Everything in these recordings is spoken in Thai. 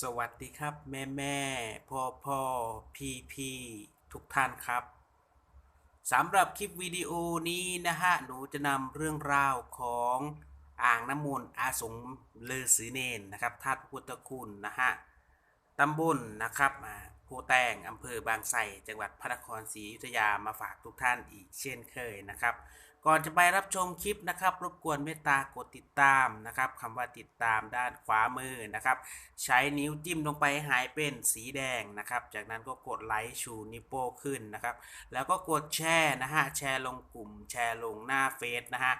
สวัสดีครับ แม่แม่พ่อพ่อพี่พี่ทุกท่านครับสำหรับคลิปวิดีโอนี้นะฮะ หนูจะนำเรื่องราวของอ่างน้ำมนต์อาสมเลอสือเนนนะครับธาตุพุทธคุณนะฮะตำบลนะครับโพแตงอำเภอบางไทรจังหวัดพระนครศรีอยุธยามาฝากทุกท่านอีกเช่นเคยนะครับ ก่อนจะไปรับชมคลิปนะครับ รบกวนเมตตากดติดตามนะครับคำว่าติดตามด้านขวามือนะครับ ใช้นิ้วจิ้มลงไปหายเป็นสีแดงนะครับ จากนั้นก็กดไลค์ชูนิ้วโป้ขึ้นนะครับ แล้วก็กดแชร์นะฮะแชร์ลงกลุ่มแชร์ลงหน้าเฟซนะฮะ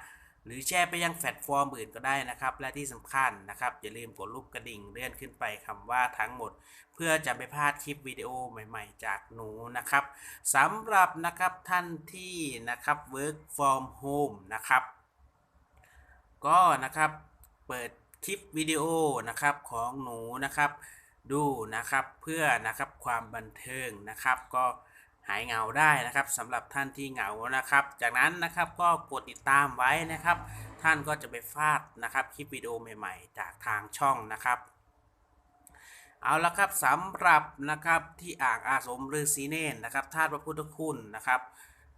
หรือแชร์ไปยังแพลตฟอร์มอื่นก็ได้นะครับ และที่สำคัญนะครับ อย่าลืมกดรูปกระดิ่งเลื่อนขึ้นไปคำว่าทั้งหมด เพื่อจะไม่พลาดคลิปวิดีโอใหม่ๆ จากหนูนะครับสำหรับนะครับท่านที่นะครับ work from home นะครับ ก็นะครับเปิดคลิปวิดีโอนะครับของหนูนะครับ ดูนะครับเพื่อนะครับความบันเทิงนะครับก็ หายเหงาได้นะครับสำหรับท่านที่เหงานะครับ จากนั้นนะครับก็กดติดตามไว้นะครับ ท่านก็จะไปฟาดนะครับคลิปวิดีโอใหม่ๆ จากทางช่องนะครับเอาละครับสำหรับนะครับที่อ่างอาสมฤาษีเนนนะครับธาตุพระพุทธคุณนะครับ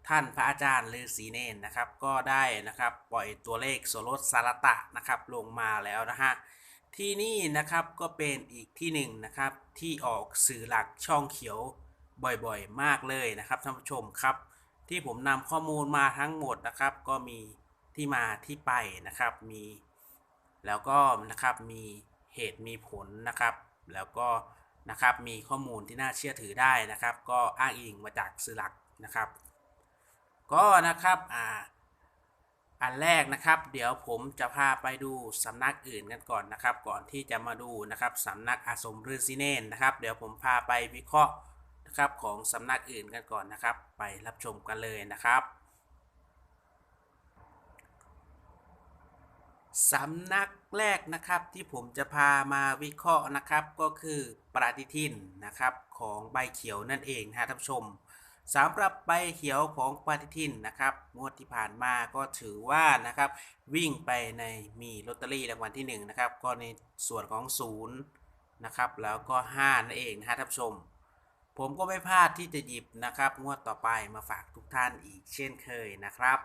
ท่านพระอาจารย์ฤาษีเนนนะครับ ก็ได้นะครับปล่อยตัวเลขโสรสสารตะนะครับลงมาแล้วนะฮะที่นี่นะครับก็เป็นอีกที่หนึ่งนะครับที่ออกสื่อหลักช่องเขียว บ่อยๆ มากเลยนะครับท่านผู้ชมครับ ที่ผมนำข้อมูลมาทั้งหมดนะครับ ก็มีที่มาที่ไปนะครับมี แล้วก็นะครับมีเหตุมีผลนะครับ แล้วก็นะครับมีข้อมูลที่น่าเชื่อถือได้นะครับ ก็อ้างอิงมาจากสื่อหลักนะครับ ก็นะครับอ่าอันแรกนะครับ เดี๋ยวผมจะพาไปดูสำนักอื่นกันก่อนนะครับ ก่อนที่จะมาดูนะครับสำนักอาสมฤาษีเนนนะครับ เดี๋ยวผมพาไปวิเคราะห์ นะครับของสำนักอื่นกันก่อนนะครับ ไปรับชมกันเลยนะครับสำนักแรกนะครับที่ผมจะพามาวิเคราะห์นะครับก็คือปฏิทินนะครับของใบเขียวนั่นเองนะท่านผู้ชมสำหรับใบเขียวของปฏิทินนะครับงวดที่ผ่านมาก็ถือว่านะครับวิ่งไปในมีลอตเตอรี่รางวัลที่1นะครับก็ในส่วนของ0นะครับแล้วก็5นั่นเองนะท่านผู้ชม ผมก็ไม่พลาดที่จะหยิบนะครับงวดต่อไปมาฝากทุกท่านอีกเช่นเคยนะครับ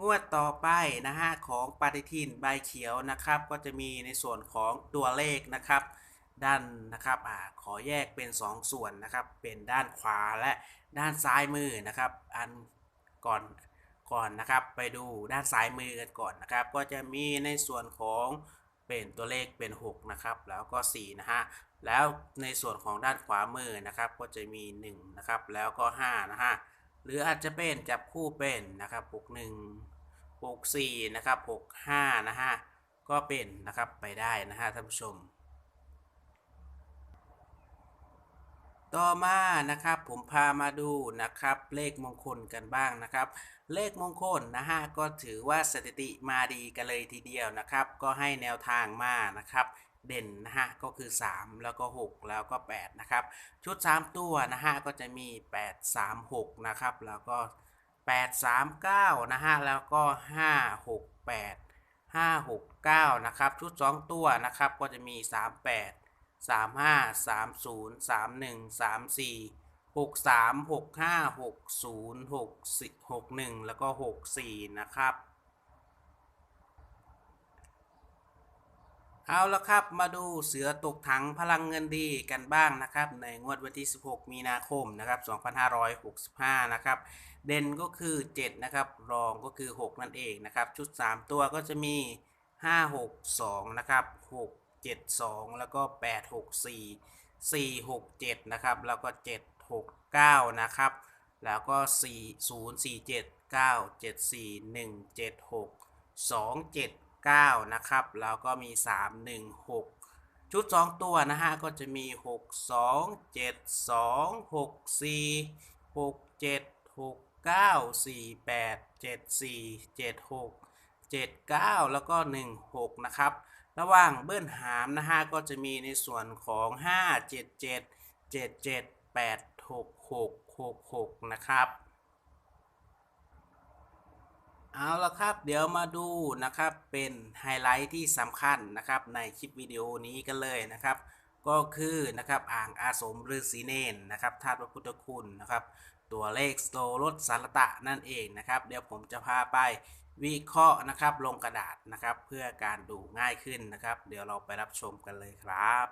งวดต่อไปนะฮะของปฏิทินใบเขียวนะครับ ก็จะมีในส่วนของตัวเลขนะครับ ด้านนะครับอ่าขอแยกเป็น 2 ส่วนนะครับ เป็นด้านขวาและด้านซ้ายมือนะครับ อันก่อนก่อนนะครับ ไปดูด้านซ้ายมือกันก่อนนะครับ ก็จะมีในส่วนของ เป็นตัวเลขเป็น 6 นะครับ แล้วก็4นะฮะแล้วในส่วนของด้านขวามือนะครับ ก็จะมี1นะครับแล้วก็5นะฮะหรืออาจจะเป็นจับคู่เป็นนะครับปกหนึ่งปกสี่นะครับปกห้านะฮะก็เป็นนะครับไปได้นะฮะท่านผู้ชม ต่อมานะครับผมพามาดูนะครับเลขมงคลกันบ้างนะครับ เลขมงคลนะฮะก็ถือว่าสถิติมาดีกันเลยทีเดียวนะครับ ก็ให้แนวทางมานะครับเด่นนะฮะก็คือ 3 แล้วก็ 6 แล้วก็ 8 นะครับ ชุด 3 ตัวนะฮะก็จะมี 8 3 6 นะครับ แล้วก็ 8 3 9 นะฮะแล้วก็ 5 6 8 5 6 9 นะครับ ชุด 2 ตัวนะครับก็จะมี 3 8 3 5 3 0 3 1 3 4 6 3 6 5 6 0 6 6 1แล้วก็6 4นะครับ เอาละครับมาดูเสือตกถังพลังเงินดีกันบ้างนะครับ ในงวดวันที่ 16 มีนาคมนะครับ 2565 นะครับ เด่นก็คือ 7 นะครับ รองก็คือ 6 นั่นเองนะครับ ชุด 3 ตัวก็จะมี 5 6 2 นะครับ 6 7 2 แล้วก็ 8 6 4 4 6 7 นะครับ แล้วก็ 7 6 9 นะครับ แล้วก็ 4 0 4 7 9 7 4 1 7 6 2 7 9 นะครับ แล้วก็มี 3 1 6ชุด 2 ตัวนะฮะก็จะมี 6 2 7 2 6 4 6 7 6 9 4 8 7 4 7 6 7 9 แล้วก็ 1 6 นะครับ ระหว่างเบิ้ลหามนะฮะก็จะมีในส่วนของ 5 7 7 7 7 8 6 6 6 6 นะครับเอาละครับเดี๋ยวมาดูนะครับเป็นไฮไลท์ที่สำคัญนะครับในคลิปวิดีโอนี้กันเลยนะครับ ก็คือนะครับอ่างอาสมฤาษีเนนนะครับธาตุพระพุทธคุณนะครับ ตัวเลขโตรสสารตะนั่นเองนะครับ เดี๋ยวผมจะพาไป วิเคราะห์นะครับลงกระดาษนะครับ เพื่อการดูง่ายขึ้นนะครับ เดี๋ยวเราไปรับชมกันเลยครับ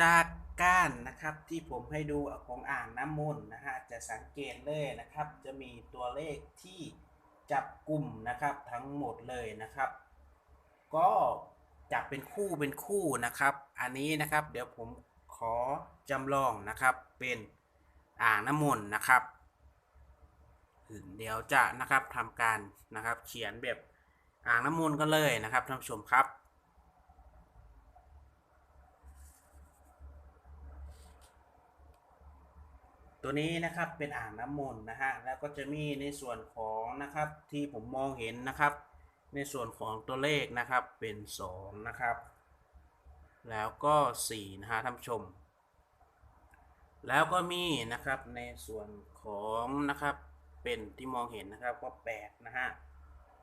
จากก้ารนะครับที่ผมให้ดูของอ่างน้ำมนต์นะฮะจะสังเกตเลยนะครับ จะมีตัวเลขที่จับกลุ่มนะครับทั้งหมดเลยนะครับ ก็จับเป็นคู่เป็นคู่นะครับ อันนี้นะครับเดี๋ยวผมขอจำลองนะครับเป็นอ่างน้ำมนต์นะครับเดี๋ยวจะนะครับทำการนะครับเขียนแบบอ่างน้ำมนต์กันเลยนะครับท่านผู้ชมครับ ตัวนี้นะครับเป็นอ่างน้ำมนต์นะฮะแล้วก็จะมีในส่วนของนะครับที่ผมมองเห็นนะครับ ในส่วนของตัวเลขนะครับเป็น2นะครับแล้วก็4นะฮะท่านผู้ชม แล้วก็มีนะครับในส่วนของนะครับเป็นที่มองเห็นนะครับก็8นะฮะ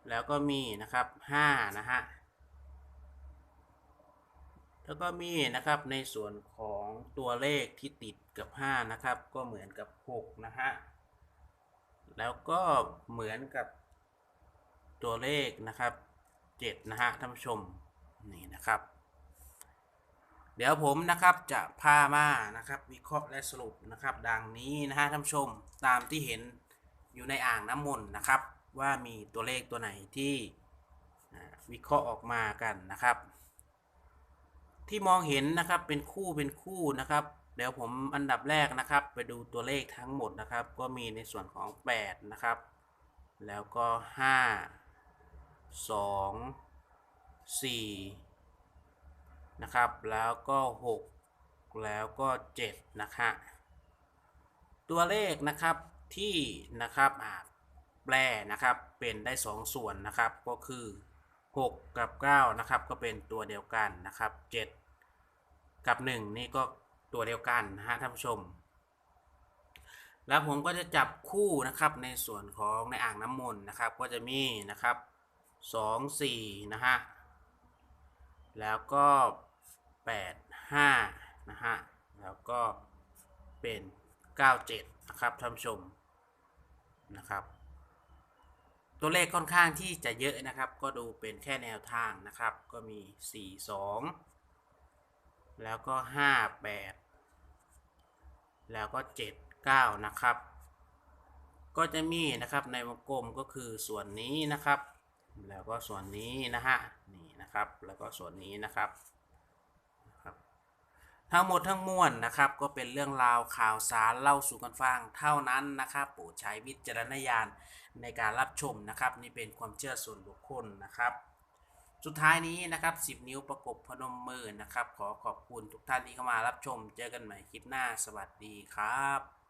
แล้วก็มีนะครับ5นะฮะ แล้วก็มีนะครับในส่วนของตัวเลขที่ติดกับ 5 นะครับ ก็เหมือนกับ 6 นะฮะ แล้วก็เหมือนกับตัวเลขนะครับ 7 นะฮะท่านผู้ชมนี่นะครับ เดี๋ยวผมนะครับจะพามานะครับ วิเคราะห์และสรุปนะครับ ดังนี้นะฮะท่านผู้ชมตามที่เห็นอยู่ในอ่างน้ำมนต์นะครับ ว่ามีตัวเลขตัวไหนที่วิเคราะห์ออกมากันนะครับ ที่มองเห็นนะครับเป็นคู่เป็นคู่นะครับเดี๋ยวผมอันดับแรกนะครับ ไปดูตัวเลขทั้งหมดนะครับ ก็มีในส่วนของ 8 นะครับ แล้วก็ 5 2 4 นะครับ แล้วก็ 6 แล้วก็ 7 นะคะตัวเลขนะครับที่นะครับแปลนะครับเป็นได้ 2 ส่วนนะครับก็คือ 6 กับ 9 นะครับ ก็เป็นตัวเดียวกันนะครับ 7 กับ 1 นี่ก็ตัวเดียวกันนะฮะท่านผู้ชม แล้วผมก็จะจับคู่นะครับในส่วนของในอ่างน้ำมนต์นะครับ ก็จะมีนะครับ 2 4 นะฮะ แล้วก็ 8 5 นะฮะ แล้วก็เป็น 9 7 นะครับท่านผู้ชมนะครับ ตัวเลขค่อนข้างที่จะเยอะนะครับ ก็ดูเป็นแค่แนวทางนะครับ ก็มี 4 2 แล้วก็ 5 8 แล้วก็ 7 9 นะครับ ก็จะมีนะครับในวงกลมก็คือส่วนนี้นะครับ แล้วก็ส่วนนี้นะฮะนี่นะครับ แล้วก็ส่วนนี้นะครับครับ ทั้งหมดทั้งมวลนะครับ ก็เป็นเรื่องราวข่าวสารเล่าสู่กันฟังเท่านั้นนะครับโปรดใช้วิจารณญาณในการรับชมนะครับ นี่เป็นความเชื่อส่วนบุคคลนะครับ สุดท้ายนี้นะครับ 10 นิ้วประกบพนมมือนะครับ ขอขอบคุณทุกท่านที่เข้ามารับชม เจอกันใหม่คลิปหน้า สวัสดีครับ